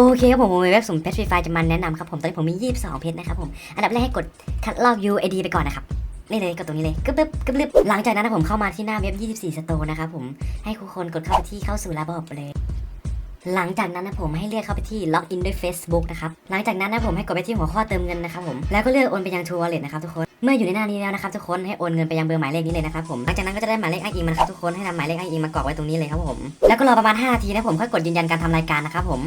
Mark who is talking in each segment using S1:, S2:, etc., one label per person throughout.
S1: โอเคครับผมผมมีเว็บสุ่มเพชรฟรีไฟจะมาแนะนำครับผมตอนนี้ผมมี 22 เพชรนะครับผมอันดับแรกให้กดคัดลอก UID ไปก่อนนะครับนี่เลยกดตรงนี้เลยกึ๊บกึ๊บกึ๊บกึบหลังจากนั้นนะผมเข้ามาที่หน้าเว็บ 24 สโตร์นะครับผมให้ทุกคนกดเข้าไปที่เข้าสู่ระบบเลย หลังจากนั้นนะผมให้เลือกเข้าไปที่ล็อกอินด้วย Facebook นะครับหลังจากนั้นนะผมให้กดไปที่หัวข้อเติมเงินนะครับผมแล้วก็เลือกโอนไปยัง True Wallet นะครับทุกคนเมื่ออยู่ในหน้านี้แล้วนะครับทุกคนให้โอนเงินไปยังเบอร์หมายเลขนี้เลยนะครับผมหลังจากนั้นก็จะได้หมายเลขอ้างอิงมานะครับทุกคนให้นำหมายเลขอ้างอิงมากรอกไว้ตรงนี้เลยครับผมแล้วก็รอประมาณ5นาทีนะผมค่อยกดยืนยันการทำรายการนะครับผม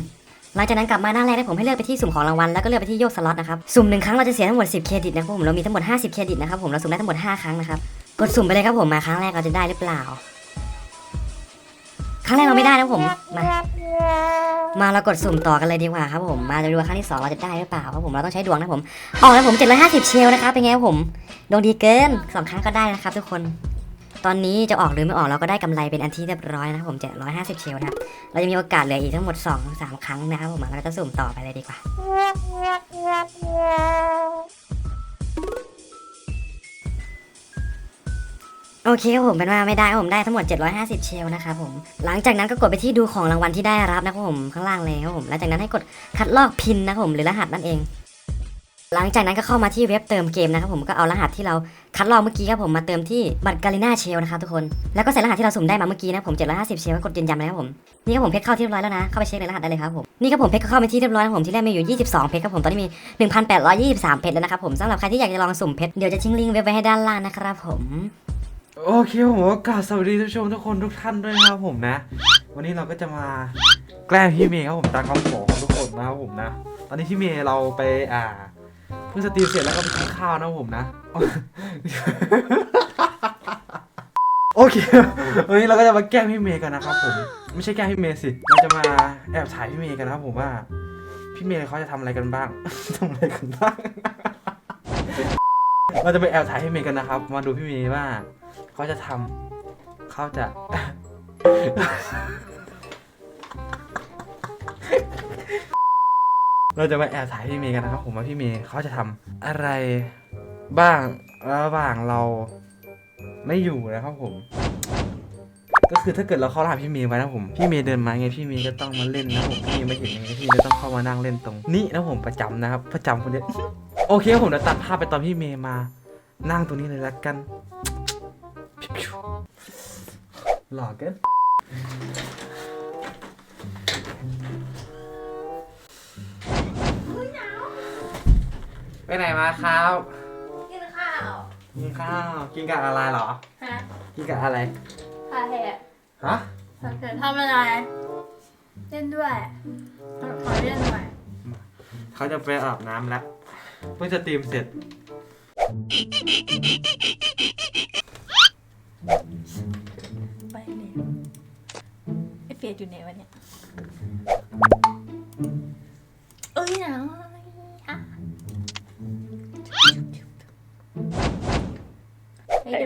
S1: หลังจากนั้นกลับมาหน้าแรกนะผมให้เลือกไปที่สุ่มของรางวัลแล้วก็เลือกไปที่โยกสล็อตนะครับสุ่มหนึ่งครั้งเราจะเสียทั้งหมด10เครดิตนะครับผมเรามีทั้งหมด50เครดิตนะครับผมเราสุ่มได้ทั้งหมด5ครั้งนะครับกดสุ่มไปเลยครับผมมาครั้งแรกเราจะได้หรือเปล่า ครั้งแรกเราไม่ได้นะผมมามาเรากดสุ่มต่อกันเลยดีกว่าครับผมมาจะดูว่าครั้งที่สองเราจะได้หรือเปล่าครับผมเราต้องใช้ดวงนะผมออกแล้วผม750 เชลนะครับเป็นไงครับผมดวงดีเกินสองครั้งก็ได้นะครับทุกคน ตอนนี้จะออกหรือไม่ออกเราก็ได้กำไรเป็นอันที่เรียบร้อยนะครับผม750เชลนะครับ เราจะมีโอกาสเหลืออีกทั้งหมด2 3ครั้งนะครับผมเราก็จะสุ่มต่อไปเลยดีกว่า โอเคครับผมเป็นว่าไม่ได้ผมได้ทั้งหมด 750 เชลนะครับผม หลังจากนั้นก็กดไปที่ดูของรางวัลที่ได้รับนะครับผมข้างล่างเลยครับผม หลังจากนั้นให้กดคัดลอกพินนะครับผมหรือรหัสนั่นเอง หลังจากนั้นก็เข้ามาที่เว็บเติมเกมนะครับผมก็เอารหัสที่เราคัดลอกเมื่อกี้ครับผมมาเติมที่บัตรการีนาเชลนะครับทุกคนแล้วก็ใส่รหัสที่เราสุ่มได้มาเมื่อกี้นะผม750เชลก็กดยืนยันเลยครับผมนี่ครับผมเพชรเข้าที่เรียบร้อยแล้วนะเข้าไปเช็คในรหัสได้เลยครับผมนี่ครับผมเพชรก็เข้าไปที่เรียบร้อยแล้วผมที่แรกมีอยู่ 22 เพชรครับผมตอนนี้มี 1,823 เพชรแล้วนะครับผมสำหรับใครที่อยากจะลองสุ่มเพชรเดี๋ยวจะทิ้งลิงก์เว็บไว้ให้ด้านล่างนะครับผม
S2: โอเคผมก็กราบสวัสดีทุกชมทุกคนทุกท่านด้วยนะครับผมนะ วันนี้เราก็จะมาแกล้งพี่เมย์ครับผมตามคำขอของทุกคนนะครับผมนะ ตอนนี้พี่เมย์เราไปอ่า เพิ่งสตรีมเสร็จแล้วก็ไปกินข้าวนะผมนะ โอเควันนี้เราก็จะมาแกล้งพี่เมย์กันนะครับผม ไม่ใช่แกล้งพี่เมย์สิ เราจะมาแอบถ่ายพี่เมย์กันนะครับผมว่า พี่เมย์เขาจะทำอะไรกันบ้าง ทำอะไรกันบ้าง เราจะไปแอบถ่ายพี่เมย์กันนะครับ มาดูพี่เมย์ว่าเขาจะทำเขาจะ เราจะมาแอบถ่ายพี่เมย์กันนะครับผมว่าพี่เมย์เขาจะทำอะไรบ้างระหว่างเราไม่อยู่นะครับผม ก็คือถ้าเกิดเราเข้ารหัสพี่เมย์ไว้นะผมพี่เมย์เดินมาไงพี่เมย์ก็ต้องมาเล่นนะผมพี่เมย์มาเห็นไงพี่เมย์ก็ต้องเข้ามานั่งเล่นตรงนี้นะผมประจำนะครับประจำคนเดียวโอเคผมเดี๋ยวตัดภาพไปตอนพี่เมย์มา นั่งตรงนี้เลยละกันหล่อเกิน ไปไหนมาครับ
S3: กินข้าว
S2: กินข้าว กินกับอะไรเหรอ
S3: ฮะ
S2: กินกับอะไร
S3: พาเหตุ
S2: ฮะ
S3: เกิดทำอะไร เล่นด้วยขอเล่นหน่อย
S2: เขาจะไปอาบน้ำแล้วเพิ่งจะตรีมเสร็จ
S3: ไปเลยไอเฟียดอยู่ไหนวะเนี่ย เอ้ยหนา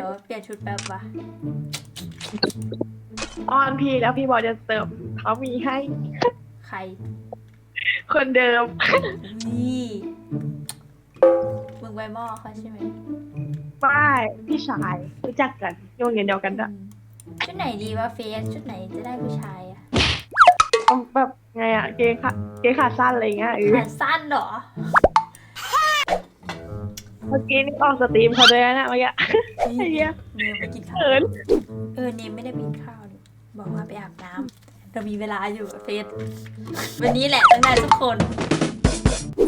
S3: ดี๋ยวเปลี่ยนชุดแป๊บวะ
S4: อ้อนพี่แล้วพี่บอกจะเติมเขามีให้
S3: ใคร
S4: คนเดิม
S3: นี่มึงไวหม้อเขาใช่ไหม
S4: ป้ายพี่ชายรู้จักกันโรงเรียนเดียวกันด้วย
S3: ชุดไหนดีวะเฟสชุดไหนจะได้ผู้ชายอะ
S4: เอาแบบไงอะเกย์ขาเกย์ขาสั้นอะไรเงี้ยเออ
S3: ขาสั้นเหรอ
S4: เมื่อกี้นี่ออกสตรีมเขาด้วยนะเมื่อกี้ไอ้เหี้ย
S3: เนมไปกินข้าว
S4: เขิน
S3: เออเนมไม่ได้ไปกินข้าวนี่บอกว่าไปอาบน้ำเรามีเวลาอยู่อะเฟสวันนี้แหละตั้งแต่ทุกคน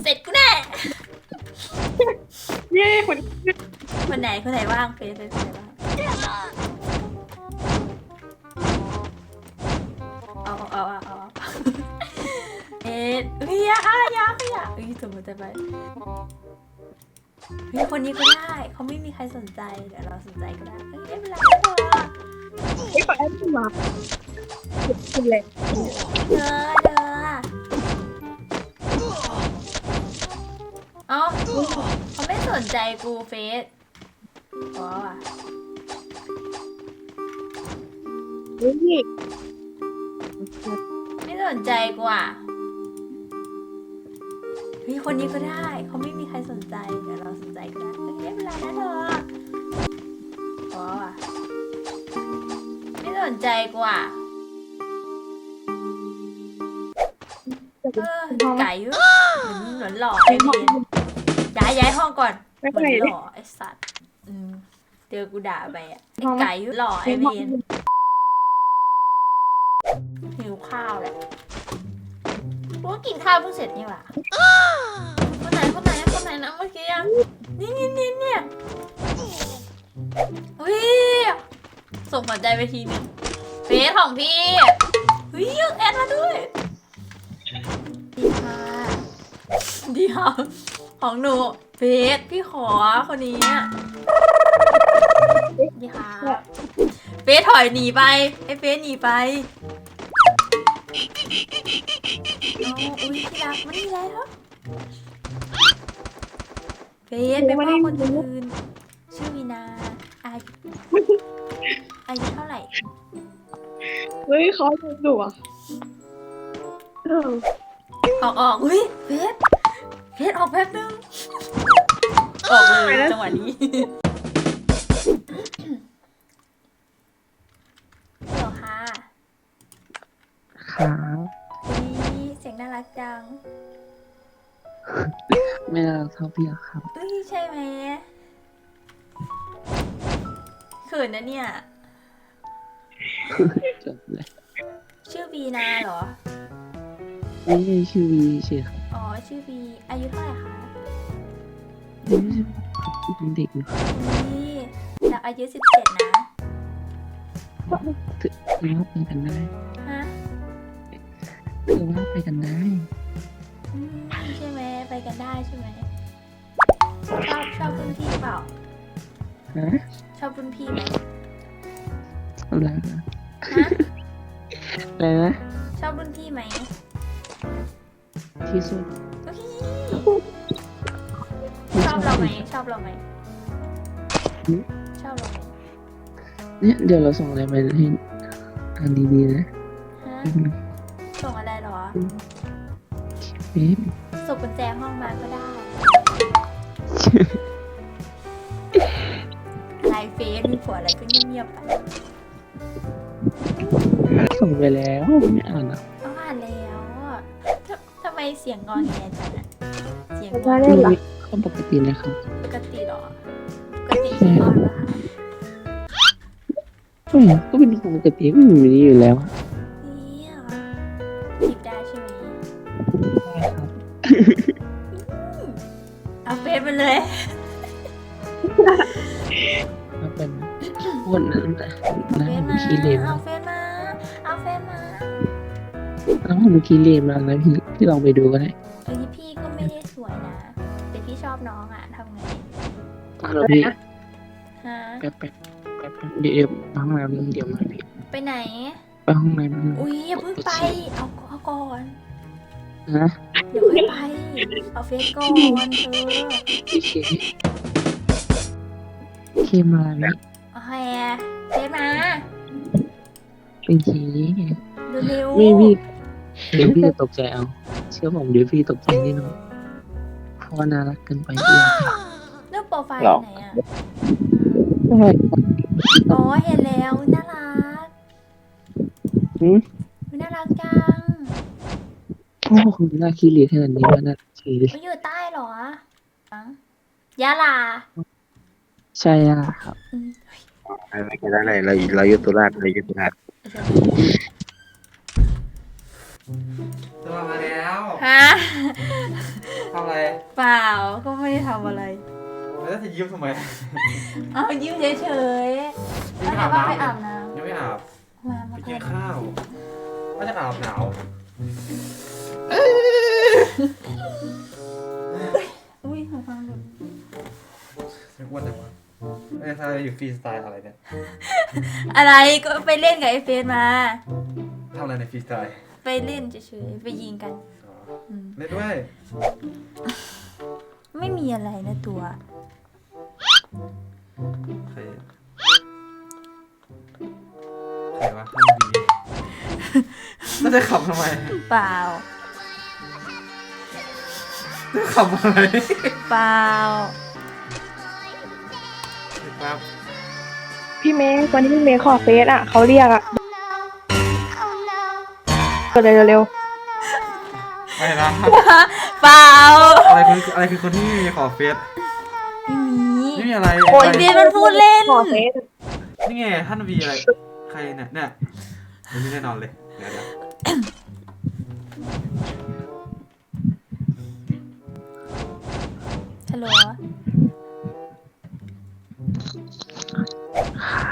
S3: เสร็จกูแน่
S4: เย้คน
S3: วันไหนคนไหนว่างเฟสเลยคนไหนว่างเอาเอาเอาเอาเอาเอ๊ะเฮียอายาขยะเอ้ยสมมติจะไป เฮ้ยคนนี้ก็ได้เขาไม่มีใครสนใจเดี๋ยวเราสนใจก็ได้เฮ้ยไม่เป็นไรนะเธอ
S4: ไม่ขอแอดมาคุณเลย
S3: เธอเธอเอ้าเขาไม่สนใจกูเฟสอ๋อว่ะ
S4: นี่
S3: ไม่สนใจกูอะ เฮ้ยคนนี้ก็ได้เขาไม่มีใครสนใจเดี๋ยวเราสนใจก็ได้เฮ้ยไม่เป็นไรนะเธออ๋อว่ะไม่สนใจกูอะ
S4: จะ
S3: เออไก่เหมือนเหมือนหล่อไอ้เวนย้ายย้ายห้องก่อน
S4: ไม่
S3: เหมื
S4: เค
S3: อน
S4: ย
S3: หล่อไอ้สัตว์อืมเจอกูด่าไปอะไอ้ไก่หล่อไอ้เวนหิวข้าวแหละรู้ว่ากินข้าวเพิ่งเสร็จนี่หว่าคนไหนค นะเมื่อกี้อะนี่นี่นี่เนี่ยอุ้ยส่งหัวใจไปทีนึงเฟซของพี่เฮ้ยยังแอดมาด้วย ดีค่ะ ดีค่ะของหนูเฟสพี่ขอคนนี้ดีค่ะเฟสถอยหนีไปไอ้เฟสหนีไปเอาอุ้ยที่รักมันนี่แล้ว เฟสเป็นพ่อคนอื่นชื่อวีนาอายุอายุเท่าไหร่
S4: เฮ้ยเขาดูดุอะเออ
S3: ออกออกอุ้ยเฟสเฟสออกแป๊บนึงออกเลยจังหวะนี้เดี๋ยวค่ะ
S5: ครับ
S3: อุ้ยเสียงน่ารักจัง
S5: ไม่น่าเท่าพี่หรอกครับ
S3: อุ้ยใช่ไหมเขินนะเนี่ย
S5: จบเลย
S3: ชื่อบีนาเหรอ
S5: ไม่ใช่ชื่อวีเฉยครับ
S3: อ๋อ ชื่อบี อายุเท่าไหร่คะ
S5: ไม่ใช่ครับเป็นเด็กอยู่ครับ
S3: นี่เราอายุสิบเจ็ดนะ
S5: ถือว่าไปกันได้
S3: ฮะ
S5: ถือว่าไปกันได้
S3: อืม ใช่ไหมไปกันได้ใช่ไหมชอบชอบรุ่นพี่เปล่า
S5: ฮะ
S3: ชอบรุ่นพี่ไหม
S5: อะไรนะ
S3: ฮะ
S5: อะไรนะ
S3: ชอบรุ่นพี่ไหม
S5: ที่สุด
S3: อุ๊ยชอบเราไหมชอบเราไหมชอบเราไหม
S5: เนี่ยเดี๋ยวเราส่งอะไรไปให้อันดีๆนะ
S3: ฮะส่งอะไรเหรอ
S5: เอ๊ะ
S3: ส่งกุญแจห้องมาก็ได้ไลฟ์เฟซมีผัวอะไรก็เงียบๆไป
S5: ส่งไปแล้วไม่อ่านอะ
S3: ต้องอ่านแล้วอะทำทำไมเสียงงอแงจังอะเสียงง
S4: ไม่
S3: อ
S4: ได้เหรอ
S5: ก็ปกตินะครับ
S3: ปกติเหรอปกติขี้งอนเหรอคะ
S5: ไม่ก็เป็นปกติไม่มีนี้อยู่แล้วอะ
S3: ฟซไปเลย
S5: มาเป็นคนนั้นนะ
S3: เฟ
S5: นะ
S3: ซ
S5: ผม
S3: มา
S5: ขี้เลม
S3: เอาเฟซมา เอาเฟซมา
S5: แล้วผมขี้เลมมากนะพี่พี่ลองไปดูก็ได้
S3: เอ้ยพี่ก็ไม่ได้สวยนะ แต่พี่ชอบน้องอะทำไง
S5: เอาละพี่
S3: ฮะ
S5: แป๊บแป๊บแป๊บแป๊บเดี๋ยวเดี๋ยวไปห้องน้ำเดี๋ยวมาพี่
S3: ไปไหน
S5: ไปห้องน้ำ
S3: อุ้ยอย่าเพิ่งไป เอาเอาก่อน
S5: นะ
S3: เดี๋ยวค่อยไปเอาเฟซก่อนเธอ
S5: โอเคโอเคมาแล้ว
S3: เอาแฮเฟซมา
S5: เป็นที
S3: เร็วๆ
S5: ไม่พี่เดี๋ยวพี่จะตกใจเอา เชื่อผมเดี๋ยวพี่ตกใจแน่นอนเพราะว่าน่ารักเกินไปเอง
S3: รูปโปรไฟล์
S5: หรอ
S3: ไหนอะ
S5: ใช่
S3: อ๋อเห็นแล้วอุ๊ยน่ารัก
S5: หืม
S3: อุ๊ยน่ารักจัง
S5: โอ้โหน่าขี้เหร่ขนาดนี้ว่าน่าขี้เลย
S3: มันอยู่ใต้เหรออะยะลา
S5: ใช่อะครับ
S3: อืม
S6: อะไรก็ได้เราเราอยู่ตุลาชเราอยู่ตุลาช
S2: ตัวมาแล้ว
S3: ฮะ
S2: ทำอะไร
S3: เปล่าก็ไม่ได้ทำอะไร
S2: แล้วจะยิ้มทำไม
S3: เอายิ้มเฉยๆแล้วไหนว่าไปอาบน้
S2: ยังไม่อาบำ
S3: มา
S2: ไป
S3: มา
S2: กิ
S3: ก่
S2: น
S3: อน
S2: ข้าวว่าจะอาบหนาว
S3: อุ้ยหูฟังหลุด
S2: ไม่อ้วนจังวะเอ้ยถ้าอยู่ฟรีสไตล์อะไรเนี่ย
S3: อะไรก็ไปเล่นกับไอ้เฟสมา
S2: ทำอะไรในฟรีสไตล์
S3: ไปเล่นเฉยๆไปยิงกัน
S2: อ๋อ
S3: อืม
S2: เล่นด้วย
S3: ไม่มีอะไรนะตัว
S2: ใครใครวะท่านดีน่าจะขับทำไม
S3: เปล่า
S2: ขับอะไร
S3: เปล่า
S2: ครับ
S4: พี่เมย์วันนี้พี่เมย์ขอเฟซอะเขาเรียกอะเร็วเร็วเร็ว
S7: อะไรนะ
S3: เปล่า
S7: อะไรคืออะไรคือคนที่มีขอเฟซ
S3: ไม่มี
S7: ไม่มีอะไร
S3: โอ้ยเบียนมันพูดเล่น
S4: ขอเฟซ
S7: นี่ไงท่านวีอะไรใครเนี่ยเนี่ยอันนี้แน่นอนเลยเดี๋ยวเดี๋ยว
S3: ฮัลโหล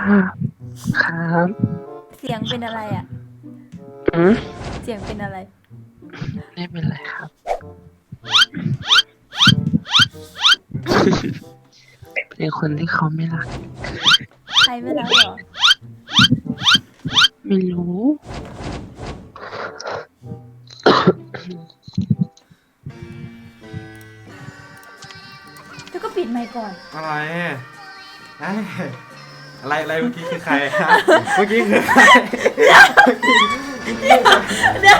S5: ครับครับ
S3: เสียงเป็นอะไรอะ
S5: อืม
S3: เสียงเป็นอะไร
S5: ไม่เป็นไรครับ เป็นคนที่เขาไม่รัก
S3: ใครไม่รักเหรอ
S5: ไม่รู้
S3: แล้วก็ปิดไมค์ก่อน
S7: อะไรเอ้ยอะไรอะไรเมื่อกี้คือใครฮะเมื่อกี้คือใคร
S3: เดี๋ยว